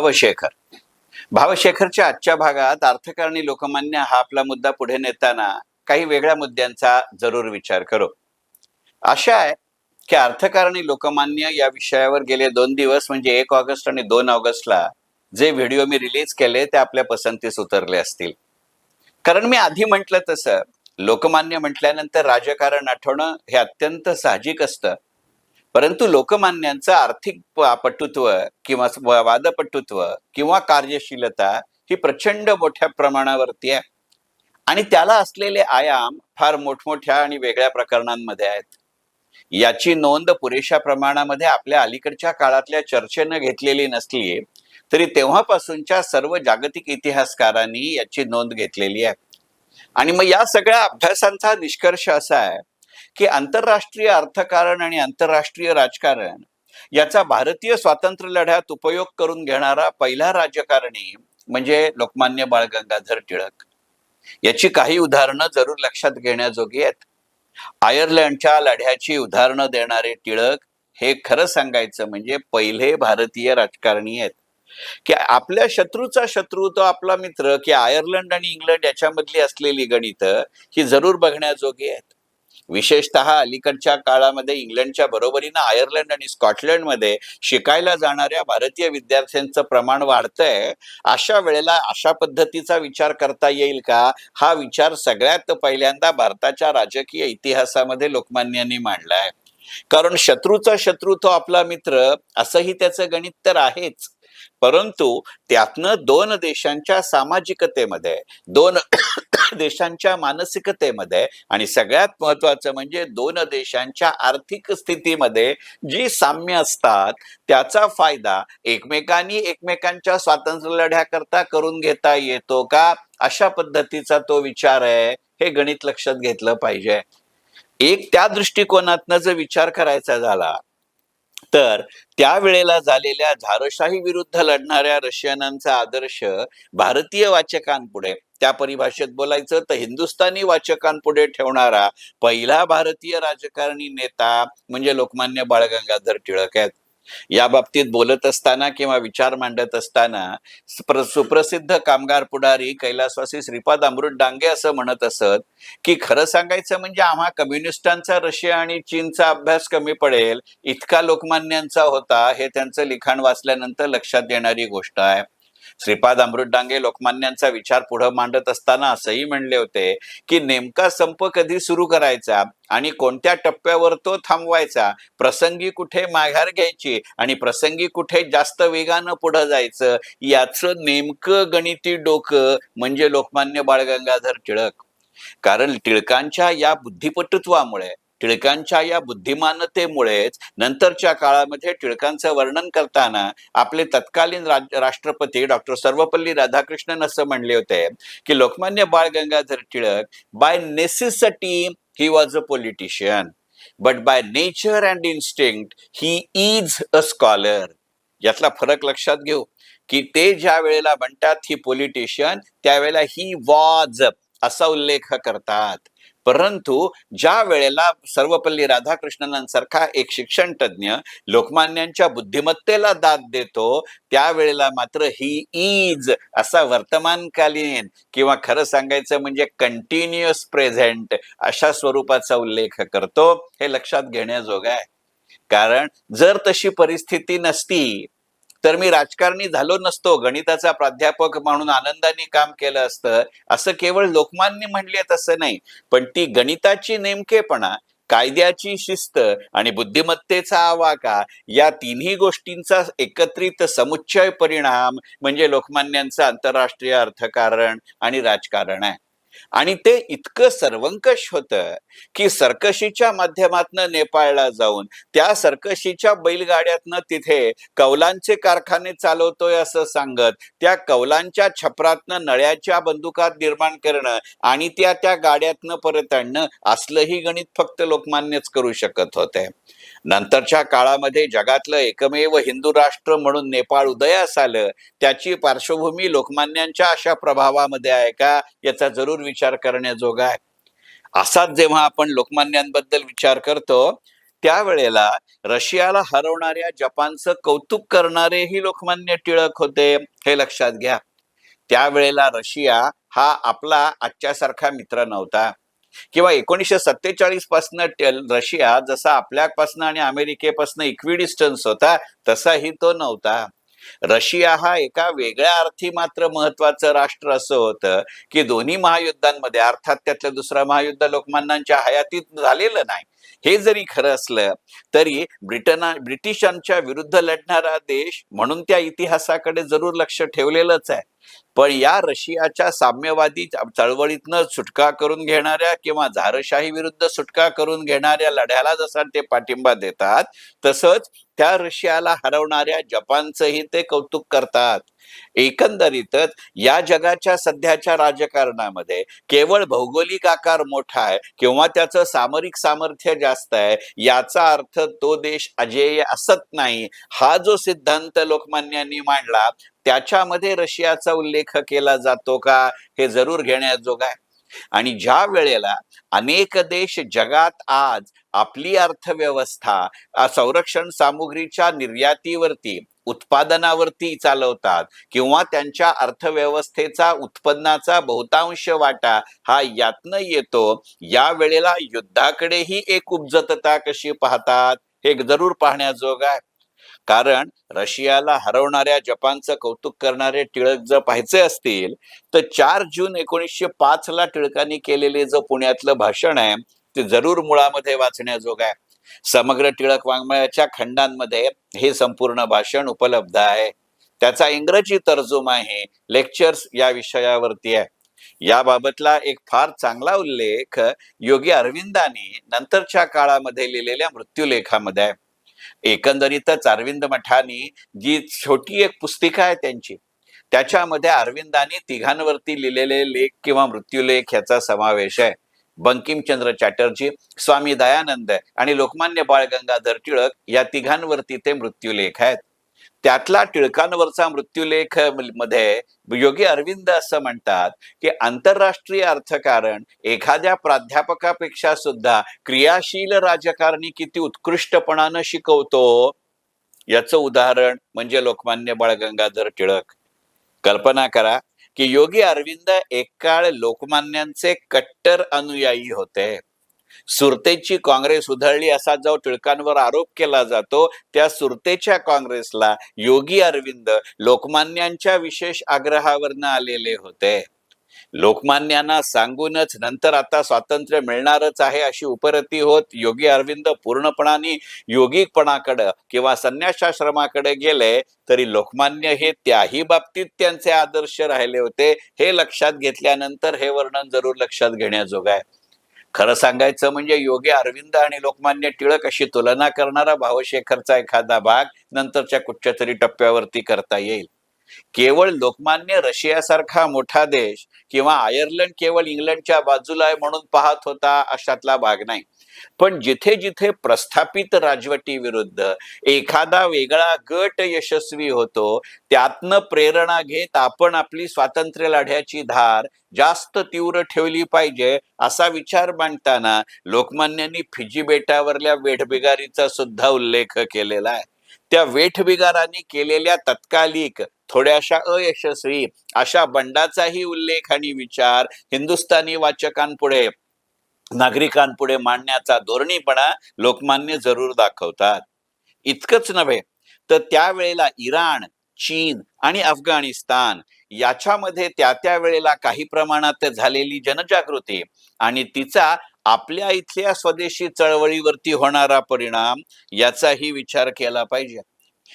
भावशेखर. भावशेखरच्या आजच्या भागात अर्थकारणी लोकमान्य हा आपला मुद्दा पुढे नेताना काही वेगळ्या मुद्द्यांचा जरूर विचार करू. आशा आहे की अर्थकारणी लोकमान्य या विषयावर गेले दोन दिवस म्हणजे एक ऑगस्ट आणि दोन ऑगस्टला जे व्हिडिओ मी रिलीज केले ते आपल्या पसंतीस उतरले असतील. कारण मी आधी म्हटलं तसं लोकमान्य म्हटल्यानंतर राजकारण आठवणं हे अत्यंत साहजिक असतं. परंतु लोकमान्यांचं आर्थिक पटुत्व किंवा वादपटुत्व किंवा कार्यशीलता ही प्रचंड मोठ्या प्रमाणावरती आहे. आणि त्याला असलेले आयाम फार मोठमोठ्या आणि वेगळ्या प्रकरणांमध्ये आहेत. याची नोंद पुरेशा प्रमाणामध्ये आपल्या अलीकडच्या काळातल्या चर्चेनं घेतलेली नसली तरी तेव्हापासूनच्या सर्व जागतिक इतिहासकारांनी याची नोंद घेतलेली आहे. आणि मग या सगळ्या अभ्यासांचा निष्कर्ष असा आहे की आंतरराष्ट्रीय अर्थकारण आणि आंतरराष्ट्रीय राजकारण याचा भारतीय स्वातंत्र्य लढ्यात उपयोग करून घेणारा पहिला राजकारणी म्हणजे लोकमान्य बाळ गंगाधर टिळक. याची काही उदाहरणं जरूर लक्षात घेण्याजोगी आहेत. आयर्लंडच्या लढ्याची उदाहरणं देणारे टिळक हे खरं सांगायचं म्हणजे पहिले भारतीय राजकारणी आहेत. की आपल्या शत्रूचा शत्रू तो आपला मित्र की आयर्लंड आणि इंग्लंड याच्यामधली असलेली गणित ही जरूर बघण्याजोगी आहेत. विशेषतः अलीकडच्या काळामध्ये इंग्लंडच्या बरोबरीनं आयर्लंड आणि स्कॉटलंडमध्ये शिकायला जाणाऱ्या भारतीय विद्यार्थ्यांचं प्रमाण वाढतंय. अशा वेळेला अशा पद्धतीचा विचार करता येईल का? हा विचार सगळ्यात पहिल्यांदा भारताच्या राजकीय इतिहासामध्ये लोकमान्यांनी मांडलाय. कारण शत्रूचा शत्रू तो आपला मित्र असंही त्याचं गणित तर आहेच. परंतु त्यातनं दोन देशांच्या सामाजिकतेमध्ये दोन देशांच्या मानसिकतेमध्ये आणि सगळ्यात महत्वाचं म्हणजे दोन देशांच्या आर्थिक स्थितीमध्ये जी साम्य असतात त्याचा फायदा एकमेकांनी एकमेकांच्या स्वातंत्र्य लढ्याकरता करून घेता येतो का? अशा पद्धतीचा तो विचार आहे हे गणित लक्षात घेतलं पाहिजे. एक त्या दृष्टिकोनातनं जर विचार करायचा झाला तर त्यावेळेला झालेल्या झारशाही विरुद्ध लढणाऱ्या रशियनांचा आदर्श भारतीय वाचकांपुढे त्या परिभाषेत बोलायचं तर हिंदुस्थानी वाचकांपुढे ठेवणारा पहिला भारतीय राजकारणी नेता म्हणजे लोकमान्य बाळ गंगाधर टिळक आहेत. या बाबतीत बोलत असताना किंवा विचार मांडत असताना सुप्रसिद्ध कामगार पुढारी कैलासवासी श्रीपाद अमृत डांगे असं म्हणत असत की खरं सांगायचं म्हणजे आम्हा कम्युनिस्टांचा रशिया आणि चीनचा अभ्यास कमी पडेल इतका लोकमान्यांचा होता हे त्यांचं लिखाण वाचल्यानंतर लक्षात येणारी गोष्ट आहे. श्रीपाद अमृत डांगे लोकमान्यांचा विचार पुढे मांडत असताना असंही म्हणले होते की नेमका संप कधी सुरू करायचा आणि कोणत्या टप्प्यावर तो थांबवायचा? प्रसंगी कुठे माघार घ्यायची आणि प्रसंगी कुठे जास्त वेगानं पुढे जायचं? याचं नेमकं गणिती डोकं म्हणजे लोकमान्य बाळ गंगाधर टिळक. कारण टिळकांच्या या बुद्धिपटुत्वामुळे टिळकांच्या या बुद्धिमानतेमुळेच नंतरच्या काळामध्ये टिळकांचं वर्णन करताना आपले तत्कालीन राष्ट्रपती डॉक्टर सर्वपल्ली राधाकृष्णन असं म्हणले होते की Lokmanya Bal Gangadhar Tilak by necessity he was a politician but by nature and instinct he is a scholar यातला फरक लक्षात घेऊ की ते ज्या वेळेला म्हणतात ही पॉलिटिशियन त्यावेळेला ही वॉज असा उल्लेख करतात. परंतु ज्या वेळेला सर्वपल्ली राधाकृष्णनांसारखा एक शिक्षण तज्ञ लोकमान्यांच्या बुद्धिमत्तेला दाद देतो त्यावेळेला मात्र ही इज असा वर्तमानकालीन किंवा खरं सांगायचं म्हणजे कंटिन्युअस प्रेझेंट अशा स्वरूपाचा उल्लेख करतो हे लक्षात घेण्याजोग आहे. कारण जर तशी परिस्थिती नसती तर मी राजकारणी झालो नसतो गणिताचा प्राध्यापक म्हणून आनंदाने काम केलं असतं असं केवळ लोकमान्य म्हणले तसं नाही. पण ती गणिताची नेमकेपणा कायद्याची शिस्त आणि बुद्धिमत्तेचा आवाका या तिन्ही गोष्टींचा एकत्रित समुच्चय परिणाम म्हणजे लोकमान्यांचं आंतरराष्ट्रीय अर्थकारण आणि राजकारण आहे. आणि ते इतकं सर्वंकष होतं की सर्कशीच्या माध्यमातनं नेपाळला जाऊन त्या सर्कशीच्या बैलगाड्यातनं तिथे कौलांचे कारखाने चालवतोय असं सांगत त्या कौलांच्या छपरातनं नळ्याच्या बंदुकात निर्माण करणं आणि त्या त्या गाड्यातनं परत आणणं असलंही गणित फक्त लोकमान्यच करू शकत होते. नंतरच्या काळामध्ये जगातलं एकमेव हिंदू राष्ट्र म्हणून नेपाळ उदयास आलं त्याची पार्श्वभूमी लोकमान्यांच्या अशा प्रभावामध्ये आहे का याचा जरूर विचार करण्याजोगा आहे. असाच जेव्हा आपण लोकमान्यांबद्दल विचार करतो त्यावेळेला रशियाला हरवणाऱ्या जपानचं कौतुक करणारेही लोकमान्य टिळक होते हे लक्षात घ्या. त्यावेळेला रशिया हा आपला आजच्यासारखा मित्र नव्हता. किंवा एकोणीसशे सत्तेचाळीसपासून रशिया जसा आपल्यापासून आणि अमेरिकेपासून इक्विडिस्टन्स होता तसाही तो नव्हता. रशिया हा एका वेगळ्या अर्थी मात्र महत्वाचं राष्ट्र असं होतं की दोन्ही महायुद्धांमध्ये अर्थात त्यातलं दुसरं महायुद्ध लोकमान्यांच्या हयातीत झालेलं नाही. हे जरी खरं असलं तरी ब्रिटना ब्रिटिशांच्या विरुद्ध लढणारा देश म्हणून त्या इतिहासाकडे जरूर लक्ष ठेवलेलंच आहे. पण या रशियाच्या साम्यवादी चळवळीतनं सुटका करून घेणाऱ्या किंवा झारशाही विरुद्ध सुटका करून घेणाऱ्या लढ्याला जसा ते पाठिंबा देतात तसंच त्या रशियाला हरवणाऱ्या जपानचंही ते कौतुक करतात. एकंदरीतच या जगाच्या सध्याच्या राजकारणामध्ये केवळ भौगोलिक आकार मोठा आहे किंवा त्याचं सामरिक सामर्थ्य जास्त आहे याचा अर्थ तो देश अजेय असत नाही. हा जो सिद्धांत लोकमान्यांनी मांडला त्याच्यामध्ये रशियाचा उल्लेख केला जातो का हे जरूर घेण्याजोग आहे. आणि ज्या वेळेला अनेक देश जगात आज आपली अर्थव्यवस्था संरक्षण सामुग्रीच्या निर्यातीवरती उत्पादनावरती चालवतात किंवा त्यांच्या अर्थव्यवस्थेचा उत्पन्नाचा बहुतांश वाटा हा यातनं येतो या वेळेला युद्धाकडेही एक उपजतता कशी पाहतात हे जरूर पाहण्याजोग आहे. कारण रशियाला हरवणाऱ्या जपानचं कौतुक करणारे टिळक जर पाहायचे असतील तर चार जून एकोणीसशे पाच ला टिळकांनी केलेले जो पुण्यातलं भाषण आहे ते जरूर मुळामध्ये वाचण्याजोग आहे. समग्र टिळक वाङ्मयाच्या खंडांमध्ये हे संपूर्ण भाषण उपलब्ध आहे. त्याचा इंग्रजी तर्जुमा आहे लेक्चर्स या विषयावरती आहे. याबाबतला एक फार चांगला उल्लेख योगी अरविंदांनी नंतरच्या काळामध्ये लिहिलेल्या मृत्यूलेखामध्ये आहे. एकंदरीतच अरविंद मठानी जी छोटी एक पुस्तिका आहे त्यांची त्याच्यामध्ये अरविंदांनी तिघांवरती लिहिलेले लेख किंवा मृत्यूलेख याचा समावेश आहे. बंकिमचंद्र चॅटर्जी स्वामी दयानंद आणि लोकमान्य बाळ गंगाधर टिळक या तिघांवरती ते मृत्यूलेख आहेत. त्यातला टिळकांवरचा मृत्यूलेखमध्ये योगी अरविंद असं म्हणतात की आंतरराष्ट्रीय अर्थकारण एखाद्या प्राध्यापकापेक्षा सुद्धा क्रियाशील राजकारणी किती उत्कृष्टपणानं शिकवतो. याचं उदाहरण म्हणजे लोकमान्य बाळ गंगाधर टिळक. कल्पना करा की योगी अरविंद एक काळ लोकमान्यांचे कट्टर अनुयायी होते. सुरतेची काँग्रेस उधळली असा जो टिळकांवर आरोप केला जातो त्या सुरतेच्या काँग्रेसला योगी अरविंद लोकमान्यांच्या विशेष आग्रहावरनं आलेले होते. लोकमान्यांना सांगूनच नंतर आता स्वातंत्र्य मिळणारच आहे अशी उपरती होत योगी अरविंद पूर्णपणाने योगिकपणाकडे किंवा संन्यासाश्रमाकडे गेले तरी लोकमान्य हे त्याही बाबतीत त्यांचे आदर्श राहिले होते हे लक्षात घेतल्यानंतर हे वर्णन जरूर लक्षात घेण्याजोगं आहे. खरं सांगायचं म्हणजे योगी अरविंद आणि लोकमान्य टिळक अशी तुलना करणारा भावशेखरचा एखादा भाग नंतरच्या कुठच्या तरी टप्प्यावरती करता येईल. केवळ लोकमान्य रशियासारखा मोठा देश किंवा आयर्लंड केवळ इंग्लंडच्या बाजूला आहे म्हणून पाहत होता अशातला भाग नाही. पण जिथे जिथे प्रस्थापित राजवटी विरुद्ध एखादा वेगळा गट यशस्वी होतो त्यातनं प्रेरणा घेत आपण आपली स्वातंत्र्य लढ्याची धार जास्त तीव्र ठेवली पाहिजे असा विचार मांडताना लोकमान्यांनी फिजी बेटावरल्या वेठबिगारीचा सुद्धा उल्लेख केलेला आहे. त्या वेठबिगारांनी केलेल्या तत्कालिक थोड्याशा अयशस्वी अशा बंडाचाही उल्लेख आणि विचार हिंदुस्थानी वाचकांपुढे नागरिकांपुढे मांडण्याचा धोरणीपणा लोकमान्य जरूर दाखवतात. इतकंच नव्हे तर त्यावेळेला इराण चीन आणि अफगाणिस्तान याच्यामध्ये त्या त्या वेळेला काही प्रमाणात झालेली जनजागृती आणि तिचा आपल्या इथल्या स्वदेशी चळवळीवरती होणारा परिणाम याचाही विचार केला पाहिजे.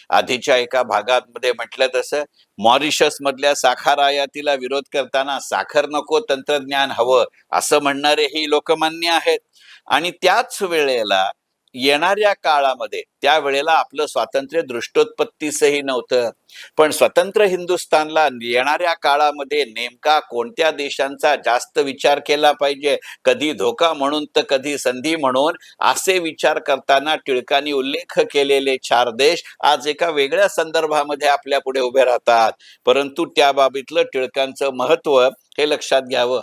आधीच्या एका भागात मध्ये म्हटलं तसं मॉरिशस मधल्या साखर आयातीला विरोध करताना साखर नको तंत्रज्ञान हवं असं म्हणणारे ही लोकमान्य आहेत. आणि त्याच वेळेला येणाऱ्या काळामध्ये त्यावेळेला आपलं स्वातंत्र्य दृष्टोत्पत्तीसही नव्हतं. पण स्वतंत्र हिंदुस्थानला येणाऱ्या काळामध्ये नेमका कोणत्या देशांचा जास्त विचार केला पाहिजे? कधी धोका म्हणून तर कधी संधी म्हणून असे विचार करताना टिळकांनी उल्लेख केलेले चार देश आज एका वेगळ्या संदर्भामध्ये आपल्या पुढे उभे राहतात. परंतु त्या बाबतीतलं टिळकांचं महत्त्व हे लक्षात घ्यावं.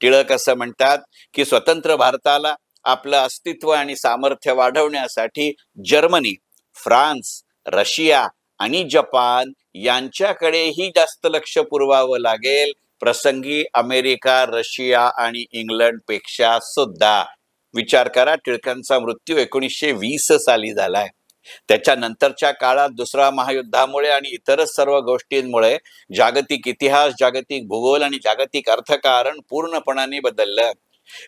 टिळक असं म्हणतात की स्वतंत्र भारताला आपलं अस्तित्व आणि सामर्थ्य वाढवण्यासाठी जर्मनी फ्रान्स रशिया आणि जपान यांच्याकडेही जास्त लक्ष पुरवावं लागेल. प्रसंगी अमेरिका रशिया आणि इंग्लंडपेक्षा सुद्धा. विचार करा टिळकांचा मृत्यू एकोणीसशे वीस साली झालाय. त्याच्यानंतरच्या काळात दुसऱ्या महायुद्धामुळे आणि इतरच सर्व गोष्टींमुळे जागतिक इतिहास जागतिक भूगोल आणि जागतिक अर्थकारण पूर्णपणाने बदललं.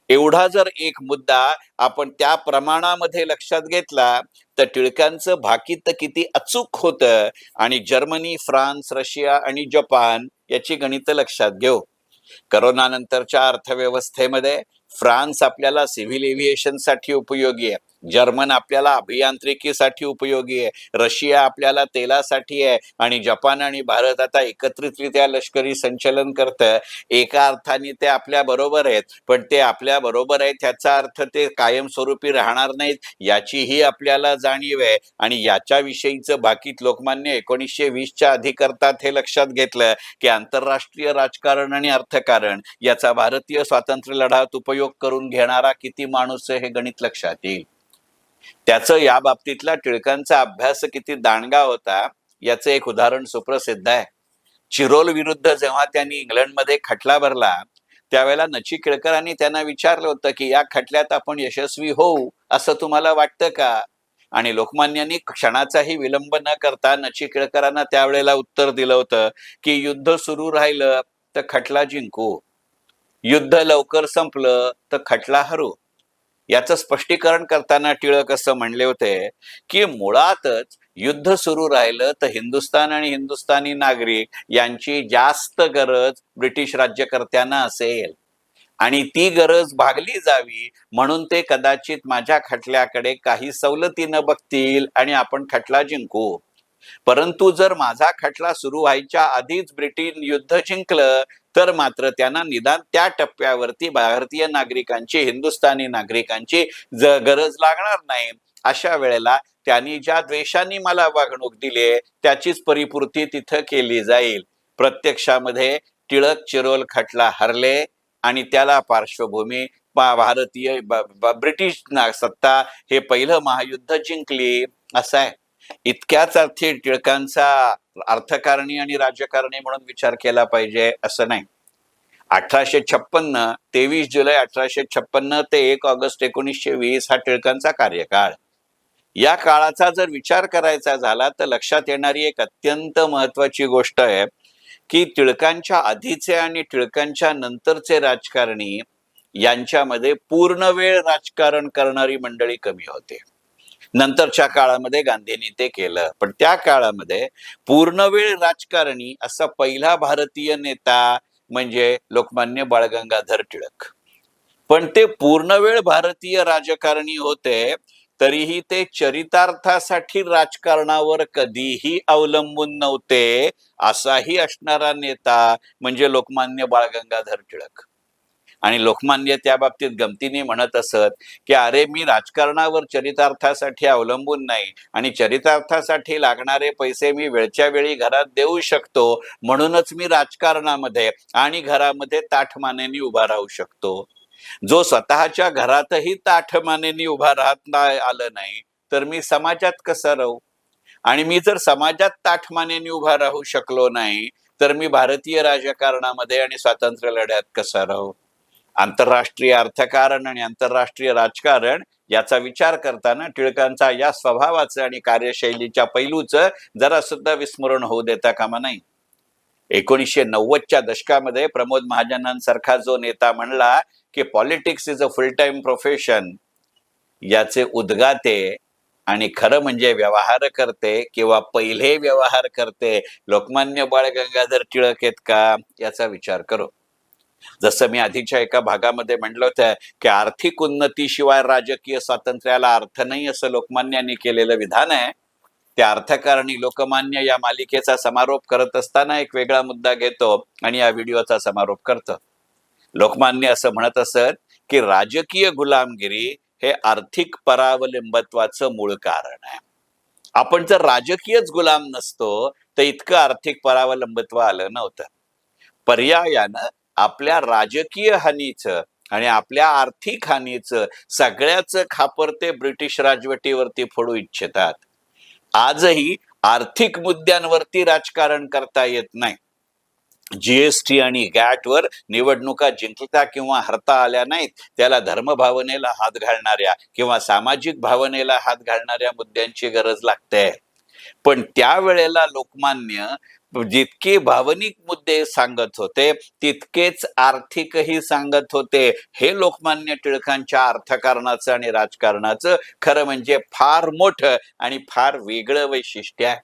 एवढा जर एक मुद्दा आपण त्या प्रमाणामध्ये लक्षात घेतला तर टिळकांचं भाकीत किती अचूक होतं आणि जर्मनी फ्रान्स रशिया आणि जपान याची गणित लक्षात घेऊ. करोनानंतरच्या अर्थव्यवस्थेमध्ये फ्रान्स आपल्याला सिव्हिल एव्हिएशनसाठी उपयोगी आहे. जर्मन आपल्याला अभियांत्रिकीसाठी उपयोगी आहे रशिया आपल्याला तेलासाठी आहे आणि जपान आणि भारत आता एकत्रितरित्या लष्करी संचलन करत एका अर्थाने ते आपल्या बरोबर आहेत पण ते आपल्या बरोबर आहेत ह्याचा अर्थ ते कायमस्वरूपी राहणार नाहीत याचीही आपल्याला जाणीव आहे. आणि याच्याविषयीचं बाकीत लोकमान्य एकोणीसशे वीसच्या अधिकर्तात हे लक्षात घेतलं की आंतरराष्ट्रीय राजकारण आणि अर्थकारण याचा भारतीय स्वातंत्र्य लढ्यात उपयोग करून घेणारा किती माणूस आहे हे गणित लक्षात येईल. त्याचं या बाबतीतला टिळकांचा अभ्यास किती दांडगा होता याचं एक उदाहरण सुप्रसिद्ध आहे. चिरोल विरुद्ध जेव्हा त्यांनी इंग्लंडमध्ये खटला भरला त्यावेळेला नची केळकरांनी त्यांना विचारलं होतं की या खटल्यात आपण यशस्वी होऊ असं तुम्हाला वाटतं का? आणि लोकमान्यांनी क्षणाचाही विलंब न करता नची केळकरांना त्यावेळेला उत्तर दिलं होतं की युद्ध सुरू राहिलं तर खटला जिंकू. युद्ध लवकर संपलं तर खटला हरू. याचं स्पष्टीकरण करताना टिळक असं म्हणले होते की मुळातच युद्ध सुरू राहिलं तर हिंदुस्थान आणि हिंदुस्थानी नागरिक यांची जास्त गरज ब्रिटिश राज्यकर्त्यांना असेल. आणि ती गरज भागली जावी म्हणून ते कदाचित माझ्या खटल्याकडे काही सवलतीनं बघतील आणि आपण खटला जिंकू. परंतु जर माझा खटला सुरू व्हायच्या आधीच ब्रिटन युद्ध जिंकलं तर मात्र त्यांना निदान त्या टप्प्यावरती भारतीय नागरिकांची हिंदुस्थानी नागरिकांची ज गरज लागणार नाही. अशा वेळेला त्यांनी ज्या द्वेषांनी मला वागणूक दिली त्याचीच परिपूर्ती तिथं केली जाईल. प्रत्यक्षामध्ये टिळक चिरोल खटला हरले आणि त्याला पार्श्वभूमी भारतीय ब्रिटिश ना- सत्ता हे पहिलं महायुद्ध जिंकली. असं आहे. इतक्याच अर्थी टिळकांचा अर्थकारणी आणि राजकारणी म्हणून विचार केला पाहिजे असं नाही. अठराशे छप्पन्न तेवीस जुलै अठराशे छप्पन्न ते एक ऑगस्ट एकोणीसशे वीस हा टिळकांचा कार्यकाळ. या काळाचा जर विचार करायचा झाला तर लक्षात येणारी एक अत्यंत महत्वाची गोष्ट आहे की टिळकांच्या आधीचे आणि टिळकांच्या नंतरचे राजकारणी यांच्यामध्ये पूर्ण वेळ राजकारण करणारी मंडळी कमी होते. नंतरच्या काळामध्ये गांधींनी ते केलं. पण त्या काळामध्ये पूर्णवेळ राजकारणी असा पहिला भारतीय नेता म्हणजे लोकमान्य बाळगंगाधर टिळक. पण ते पूर्णवेळ भारतीय राजकारणी होते तरीही ते चरितार्थासाठी राजकारणावर कधीही अवलंबून नव्हते असाही असणारा नेता म्हणजे लोकमान्य बाळगंगाधर टिळक. आणि लोकमान्य त्या बाबतीत गमतीने म्हणत असत की अरे मी राजकारणावर चरितार्थासाठी अवलंबून नाही आणि चरितार्थासाठी लागणारे पैसे मी वेळच्या वेळी घरात देऊ शकतो म्हणूनच मी राजकारणामध्ये आणि घरामध्ये ताठमानेनी उभा राहू शकतो. जो स्वतःच्या घरातही ताठमानेनी उभा राहत नाही आलं नाही तर मी समाजात कसं राहू? आणि मी जर समाजात ताठमानेने उभा राहू शकलो नाही तर मी भारतीय राजकारणामध्ये आणि स्वातंत्र्य लढ्यात कसा राहू? आंतरराष्ट्रीय अर्थकारण आणि आंतरराष्ट्रीय राजकारण याचा विचार करताना टिळकांचा या स्वभावाचं आणि कार्यशैलीच्या पैलूचं जरा सुद्धा विस्मरण होऊ देता कामा नाही एकोणीसशे नव्वदच्या दशकामध्ये प्रमोद महाजनांसारखा जो नेता म्हणला की politics is a full time profession याचे उद्गाते आणि खरं म्हणजे व्यवहार करते किंवा पहिले व्यवहार करते लोकमान्य बाळ गंगाधर टिळक आहेत का? याचा विचार करू. जसं मी आधीच्या एका भागामध्ये म्हटलं होतं की आर्थिक उन्नतीशिवाय राजकीय स्वातंत्र्याला अर्थ नाही असं लोकमान्यांनी केलेलं विधान आहे. त्या अर्थकारणी लोकमान्य या मालिकेचा समारोप करत असताना एक वेगळा मुद्दा घेतो आणि या व्हिडिओचा समारोप करतो. लोकमान्य असं म्हणत असत की राजकीय गुलामगिरी हे आर्थिक परावलंबत्वाचं मूळ कारण आहे. आपण जर राजकीयच गुलाम नसतो तर इतकं आर्थिक परावलंबत्व आलं नव्हतं. पर्यायानं आपल्या राजकीय हानीचं आणि आपल्या आर्थिक हानीचं सगळ्याच खापर ते ब्रिटिश राजवटीवरती फोडू इच्छितात. आजही आर्थिक मुद्द्यांवरती राजकारण करता येत नाही. जीएसटी आणि गॅटवर निवडणुका जिंकता किंवा हरता आल्या नाहीत त्याला धर्मभावनेला हात घालणाऱ्या किंवा सामाजिक भावनेला हात घालणाऱ्या मुद्द्यांची गरज लागते. पण त्यावेळेला लोकमान्य जितके भावनिक मुद्दे सांगत होते तितकेच आर्थिकही सांगत होते. हे लोकमान्य टिळकांच्या अर्थकारणाचं आणि राजकारणाचं खरं म्हणजे फार मोठं आणि फार वेगळं वैशिष्ट्य आहे.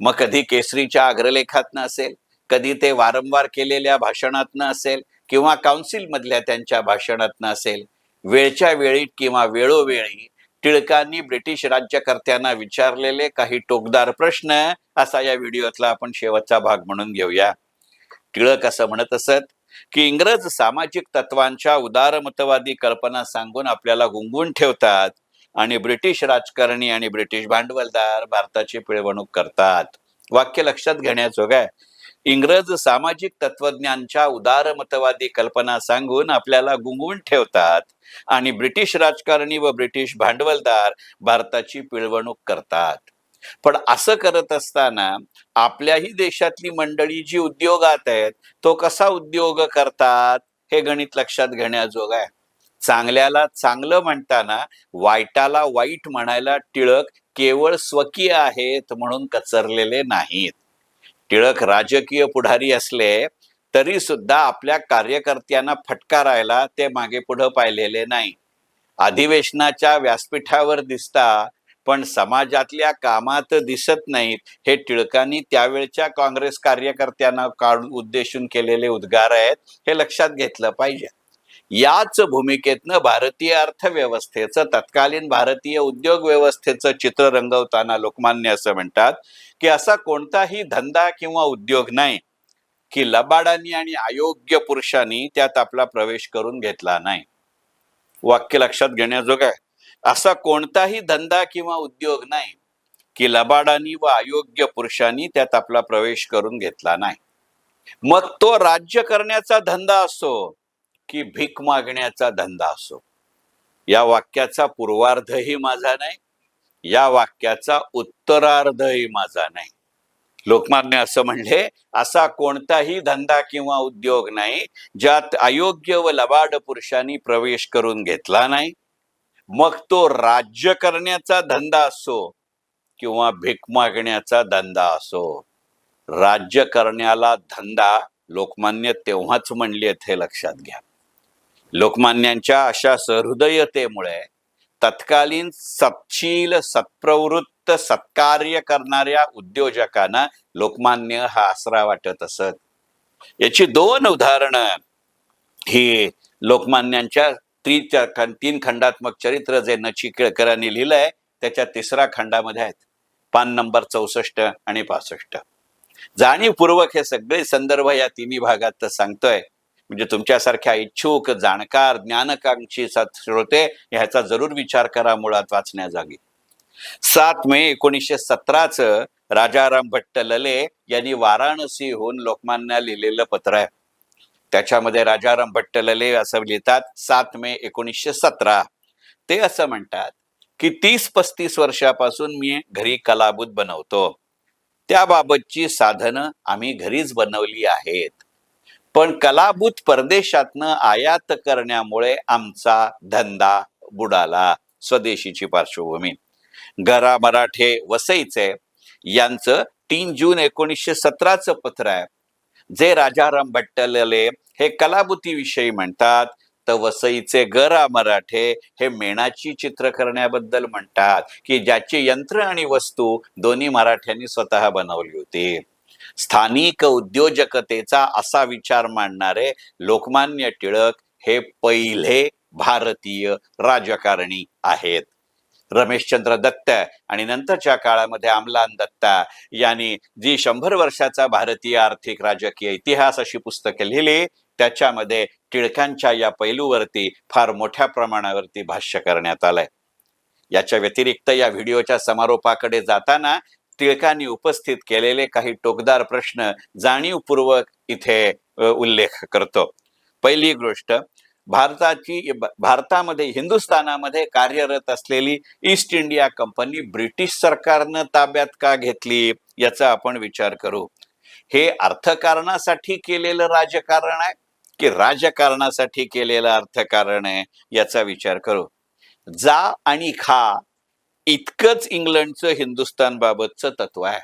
मग कधी केसरीच्या अग्रलेखातनं असेल कधी ते वारंवार केलेल्या भाषणातनं असेल किंवा काउन्सिल मधल्या त्यांच्या भाषणातनं असेल वेळच्या वेळी किंवा वेळोवेळी टिळकांनी ब्रिटिश राज्यकर्त्यांना विचारलेले काही टोकदार प्रश्न असा या व्हिडिओतला आपण शेवटचा भाग म्हणून घेऊया. टिळक असं म्हणत असत की इंग्रज सामाजिक तत्वांच्या उदारमतवादी कल्पना सांगून आपल्याला गुंगून ठेवतात आणि ब्रिटिश राजकारणी आणि ब्रिटिश भांडवलदार भारताची पिळवणूक करतात. वाक्य लक्षात घेण्याजोगं काय इंग्रज सामाजिक तत्वज्ञांच्या उदारमतवादी कल्पना सांगून आपल्याला गुंगवून ठेवतात आणि ब्रिटिश राजकारणी व ब्रिटिश भांडवलदार भारताची पिळवणूक करतात. पण असं करत असताना आपल्याही देशातली मंडळी जी उद्योगात आहेत तो कसा उद्योग करतात हे गणित लक्षात घेण्याजोग आहे. चांगल्याला चांगलं म्हणताना वाईटाला वाईट म्हणायला टिळक केवळ स्वकीय आहेत म्हणून कचरलेले नाहीत. टिळक राजकीय पुढारी असले तरी सुद्धा आपल्या कार्यकर्त्यांना फटकारायला ते मागे पुढे पाहिलेले नाही. अधिवेशनाच्या व्यासपीठावर दिसता पण समाजातल्या कामात दिसत नाहीत हे टिळकांनी त्यावेळच्या काँग्रेस कार्यकर्त्यांना काढून उद्देशून केलेले उद्गार आहेत हे लक्षात घेतलं पाहिजे. याच भूमिकेतनं भारतीय अर्थव्यवस्थेचं तत्कालीन भारतीय उद्योग व्यवस्थेचं चित्र रंगवताना लोकमान्य असं म्हणतात की असा कोणताही धंदा किंवा उद्योग नाही की लबाडांनी आणि अयोग्य पुरुषांनी त्यात आपला प्रवेश करून घेतला नाही. वाक्य लक्षात घेण्याजोगं आहे असा कोणताही धंदा किंवा उद्योग नाही की लबाडांनी व अयोग्य पुरुषांनी त्यात आपला प्रवेश करून घेतला नाही. मग तो राज्य करण्याचा धंदा असो की भीक मागण्याचा धंदा असो. या वाक्याचा पूर्वार्धही माझा नाही या वाक्याचा उत्तरार्धही माझा नाही. लोकमान्य असं म्हणले असा कोणताही धंदा किंवा उद्योग नाही ज्यात अयोग्य व लबाड पुरुषांनी प्रवेश करून घेतला नाही. मग तो राज्य करण्याचा धंदा असो किंवा भीक मागण्याचा धंदा असो. राज्य करण्याला धंदा लोकमान्य तेव्हाच म्हणले हे लक्षात घ्या. लोकमान्यांच्या अशा सहृदयतेमुळे तत्कालीन सत्शील सत्प्रवृत्त सत्कार्य करणाऱ्या उद्योजकांना लोकमान्य हा आसरा वाटत असत. याची दोन उदाहरणं ही लोकमान्यांच्या त्री तीन खंडात्मक चरित्र जे नची केळकरांनी लिहिलंय त्याच्या तिसऱ्या खंडामध्ये आहेत. पान नंबर चौसष्ट आणि पासष्ट. जाणीवपूर्वक हे सगळे संदर्भ या तिन्ही भागात सांगतोय. म्हणजे तुमच्यासारख्या इच्छुक जाणकार ज्ञानकांक्षी श्रोते ह्याचा जरूर विचार करा मुळात वाचण्या जागी. सात मे एकोणीसशे सतराच राजाराम भट्ट लले यांनी वाराणसीहून लोकमान्य लिहिलेलं पत्र आहे. त्याच्यामध्ये राजाराम भट्ट लले असं लिहितात सात मे एकोणीसशे सतरा. ते असं म्हणतात की तीस पस्तीस वर्षापासून मी घरी कलाबूत बनवतो. त्याबाबतची साधनं आम्ही घरीच बनवली आहेत. पण कलाभूत परदेशातनं आयात करण्यामुळे आमचा धंदा बुडाला स्वदेशीची पार्श्वभूमी. गरा मराठे वसईचे यांचं तीन जून एकोणीसशे सतराचं पत्र आहे. जे राजाराम भट्टलले हे कलाभूतीविषयी म्हणतात तर वसईचे गरा मराठे हे मेणाची चित्र करण्याबद्दल म्हणतात की ज्याची यंत्र आणि वस्तू दोन्ही मराठ्यांनी स्वतः बनवली होती. स्थानिक उद्योजकतेचा असा विचार मांडणारे लोकमान्य टिळक हे पहिले भारतीय राजकारणी आहेत. रमेशचंद्र दत्त आणि नंतरच्या काळामध्ये आमलान दत्ता यांनी जी शंभर वर्षाचा भारतीय आर्थिक राजकीय इतिहास अशी पुस्तके लिहिली त्याच्यामध्ये टिळकांच्या या पैलूवरती फार मोठ्या प्रमाणावरती भाष्य करण्यात आलंय. याच्या व्यतिरिक्त या व्हिडिओच्या समारोपाकडे जाताना टिळकांनी उपस्थित केलेले काही टोकदार प्रश्न जाणीवपूर्वक इथे उल्लेख करतो. पहिली गोष्ट भारताची भारतामध्ये हिंदुस्थानामध्ये कार्यरत असलेली ईस्ट इंडिया कंपनी ब्रिटिश सरकारनं ताब्यात का घेतली याचा आपण विचार करू. हे अर्थकारणासाठी केलेलं राजकारण आहे की राजकारणासाठी केलेलं अर्थकारण आहे याचा विचार करू. जा आणि खा इतकंच इंग्लंडचं हिंदुस्थान बाबतचं तत्व आहे.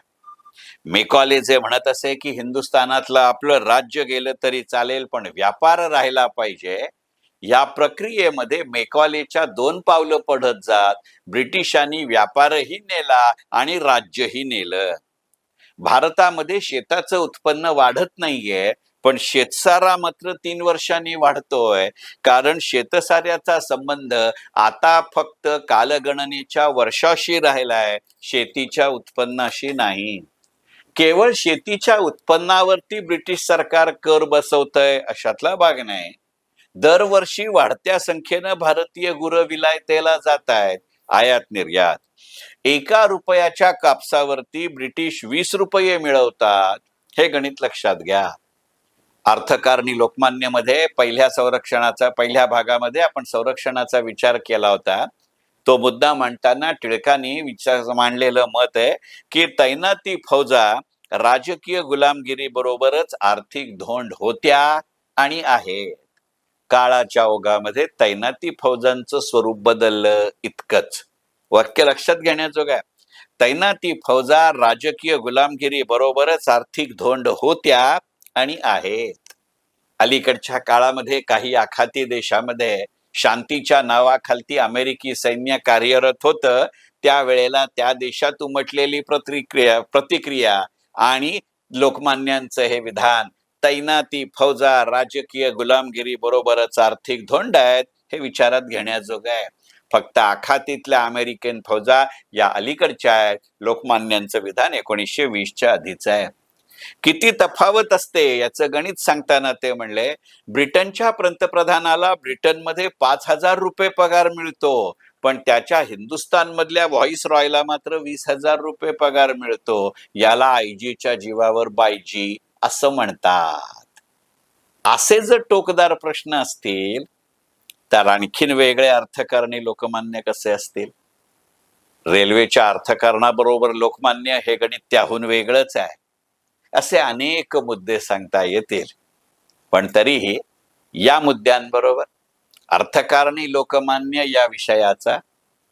मेकॉले जे म्हणत असे की हिंदुस्थानातलं आपलं राज्य गेलं तरी चालेल पण व्यापार राहिला पाहिजे. या प्रक्रियेमध्ये मेकॉलेच्या दोन पावलं पडत जात. ब्रिटिशांनी व्यापारही नेला आणि राज्यही नेलं. भारतामध्ये शेताचं उत्पन्न वाढत नाहीये. पण शेतसारा मात्र तीन वर्षांनी वाढतोय. कारण शेतसाऱ्याचा संबंध आता फक्त कालगणनेच्या वर्षाशी राहिलाय शेतीच्या उत्पन्नाशी नाही. केवळ शेतीच्या उत्पन्नावरती ब्रिटिश सरकार कर बसवतंय अशातला भाग नाही. दरवर्षी वाढत्या संख्येनं भारतीय गुरं विलायतेला जात आहेत आयात निर्यात. एका रुपयाच्या कापसावरती ब्रिटिश वीस रुपये मिळवतात हे गणित लक्षात घ्या. अर्थकारणी लोकमान्यमध्ये पहिल्या संरक्षणाचा पहिल्या भागामध्ये आपण संरक्षणाचा विचार केला होता. तो मुद्दा मांडताना टिळकांनी विचार मांडलेलं मत आहे की तैनाती फौजा राजकीय गुलामगिरी बरोबरच आर्थिक धोंड होत्या आणि आहे काळाच्या ओघामध्ये तैनाती फौजांचं स्वरूप बदललं इतकंच. वाक्य लक्षात घेण्याजोगा आहे. तैनाती फौजा राजकीय गुलामगिरी बरोबरच आर्थिक धोंड होत्या आणि आहेत. अलीकडच्या काळामध्ये काही आखाती देशामध्ये शांतीच्या नावाखालती अमेरिकी सैन्य कार्यरत होतं. त्यावेळेला त्या देशात उमटलेली प्रतिक्रिया प्रतिक्रिया आणि लोकमान्यांचं हे विधान तैनाती फौजा राजकीय गुलामगिरी बरोबरच आर्थिक धोंड आहेत हे विचारात घेण्याजोगं आहे. फक्त आखातीतल्या अमेरिकन फौजा या अलीकडच्या आहेत लोकमान्यांचं विधान एकोणीसशे वीसच्या आधीचं आहे. किती तफावत असते याचं गणित सांगताना ते म्हणले ब्रिटनच्या पंतप्रधानाला ब्रिटनमध्ये पाच हजार रुपये पगार मिळतो पण त्याच्या हिंदुस्थान मधल्या व्हॉइस रॉयला मात्र वीस हजार रुपये पगार मिळतो. याला आयजीच्या जीवावर बायजी असं म्हणतात. असे जर टोकदार प्रश्न असतील तर आणखीन वेगळे अर्थकारणी लोकमान्य कसे असतील? रेल्वेच्या अर्थकारणाबरोबर लोकमान्य हे गणित त्याहून वेगळंच आहे. असे अनेक मुद्दे सांगता येतील. पण तरीही या मुद्द्यांबरोबर अर्थकारणी लोकमान्य या विषयाचा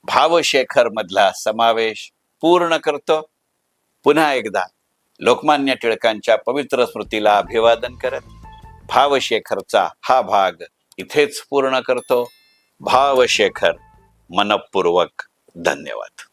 भावशेखर मधला समावेश पूर्ण करतो. पुन्हा एकदा लोकमान्य टिळकांच्या पवित्र स्मृतीला अभिवादन करत भावशेखरचा हा भाग इथेच पूर्ण करतो. भावशेखर मनपूर्वक धन्यवाद.